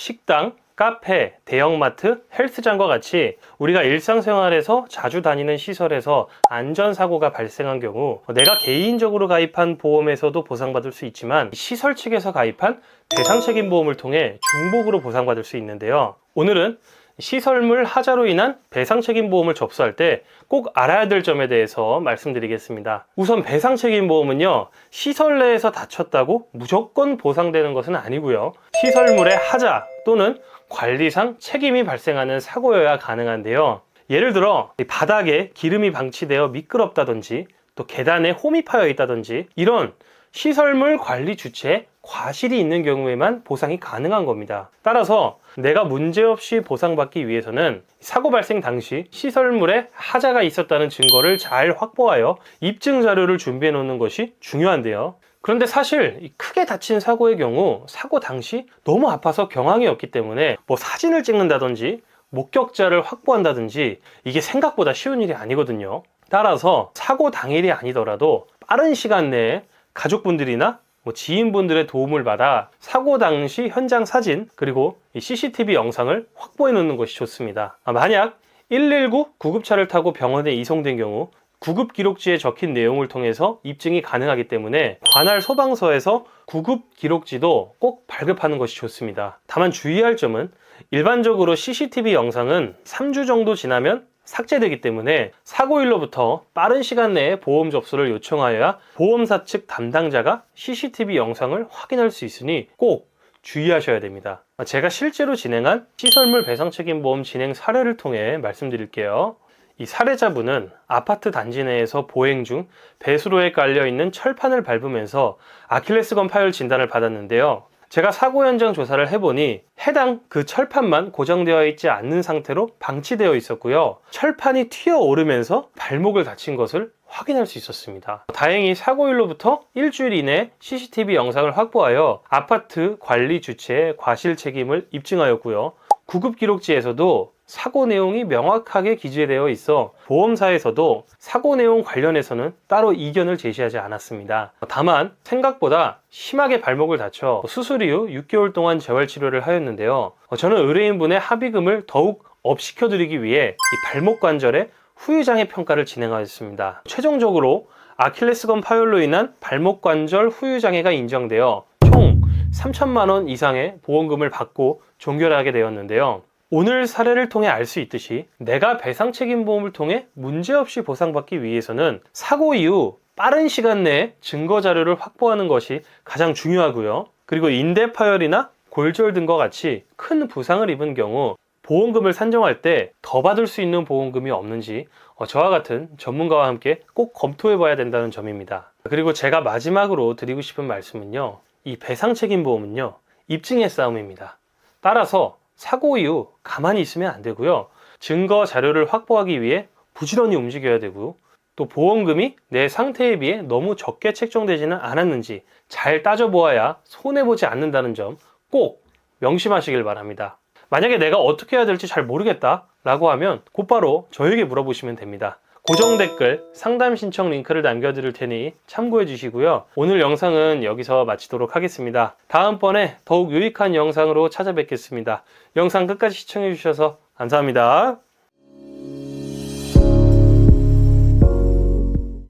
식당, 카페, 대형마트, 헬스장과 같이 우리가 일상생활에서 자주 다니는 시설에서 안전사고가 발생한 경우 내가 개인적으로 가입한 보험에서도 보상받을 수 있지만 시설 측에서 가입한 배상책임 보험을 통해 중복으로 보상받을 수 있는데요. 오늘은 시설물 하자로 인한 배상 책임 보험을 접수할 때 꼭 알아야 될 점에 대해서 말씀드리겠습니다. 우선 배상 책임 보험은요, 시설 내에서 다쳤다고 무조건 보상되는 것은 아니고요. 시설물의 하자 또는 관리상 책임이 발생하는 사고여야 가능한데요. 예를 들어 이 바닥에 기름이 방치되어 미끄럽다든지 또 계단에 홈이 파여 있다든지 이런 시설물 관리 주체에 과실이 있는 경우에만 보상이 가능한 겁니다. 따라서 내가 문제없이 보상받기 위해서는 사고 발생 당시 시설물에 하자가 있었다는 증거를 잘 확보하여 입증 자료를 준비해 놓는 것이 중요한데요. 그런데 사실 이 크게 다친 사고의 경우 사고 당시 너무 아파서 경황이 없기 때문에 뭐 사진을 찍는다든지 목격자를 확보한다든지 이게 생각보다 쉬운 일이 아니거든요. 따라서 사고 당일이 아니더라도 빠른 시간 내에 가족분들이나 뭐 지인분들의 도움을 받아 사고 당시 현장 사진 그리고 이 CCTV 영상을 확보해 놓는 것이 좋습니다. 아, 만약 119 구급차를 타고 병원에 이송된 경우 구급 기록지에 적힌 내용을 통해서 입증이 가능하기 때문에 관할 소방서에서 구급 기록지도 꼭 발급하는 것이 좋습니다. 다만 주의할 점은 일반적으로 CCTV 영상은 3주 정도 지나면 삭제되기 때문에 사고일로부터 빠른 시간 내에 보험 접수를 요청하여야 보험사 측 담당자가 CCTV 영상을 확인할 수 있으니 꼭 주의하셔야 됩니다. 제가 실제로 진행한 시설물 배상 책임 보험 진행 사례를 통해 말씀드릴게요. 이 사례자분은 아파트 단지 내에서 보행 중 배수로에 깔려 있는 철판을 밟으면서 아킬레스건 파열 진단을 받았는데요. 제가 사고 현장 조사를 해보니 해당 그 철판만 고정되어 있지 않는 상태로 방치되어 있었고요. 철판이 튀어 오르면서 발목을 다친 것을 확인할 수 있었습니다. 다행히 사고일로부터 일주일 이내 CCTV 영상을 확보하여 아파트 관리 주체의 과실 책임을 입증하였고요. 구급 기록지에서도 사고 내용이 명확하게 기재되어 있어 보험사에서도 사고 내용 관련해서는 따로 이견을 제시하지 않았습니다. 다만 생각보다 심하게 발목을 다쳐 수술 이후 6개월 동안 재활치료를 하였는데요. 저는 의뢰인분의 합의금을 더욱 업시켜드리기 위해 이 발목 관절의 후유장애 평가를 진행하였습니다. 최종적으로 아킬레스건 파열로 인한 발목 관절 후유장애가 인정되어 총 3천만 원 이상의 보험금을 받고 종결하게 되었는데요. 오늘 사례를 통해 알 수 있듯이 내가 배상 책임 보험을 통해 문제없이 보상받기 위해서는 사고 이후 빠른 시간 내에 증거 자료를 확보하는 것이 가장 중요하고요. 그리고 인대 파열이나 골절 등과 같이 큰 부상을 입은 경우 보험금을 산정할 때 더 받을 수 있는 보험금이 없는지 어, 저와 같은 전문가와 함께 꼭 검토해 봐야 된다는 점입니다. 그리고 제가 마지막으로 드리고 싶은 말씀은요. 이 배상 책임 보험은요. 입증의 싸움입니다. 따라서 사고 이후 가만히 있으면 안 되고요. 증거 자료를 확보하기 위해 부지런히 움직여야 되고 또 보험금이 내 상태에 비해 너무 적게 책정되지는 않았는지 잘 따져보아야 손해보지 않는다는 점 꼭 명심하시길 바랍니다. 만약에 내가 어떻게 해야 될지 잘 모르겠다 라고 하면 곧바로 저에게 물어보시면 됩니다. 고정 댓글 상담 신청 링크를 남겨드릴 테니 참고해 주시고요. 오늘 영상은 여기서 마치도록 하겠습니다. 다음번에 더욱 유익한 영상으로 찾아뵙겠습니다. 영상 끝까지 시청해 주셔서 감사합니다.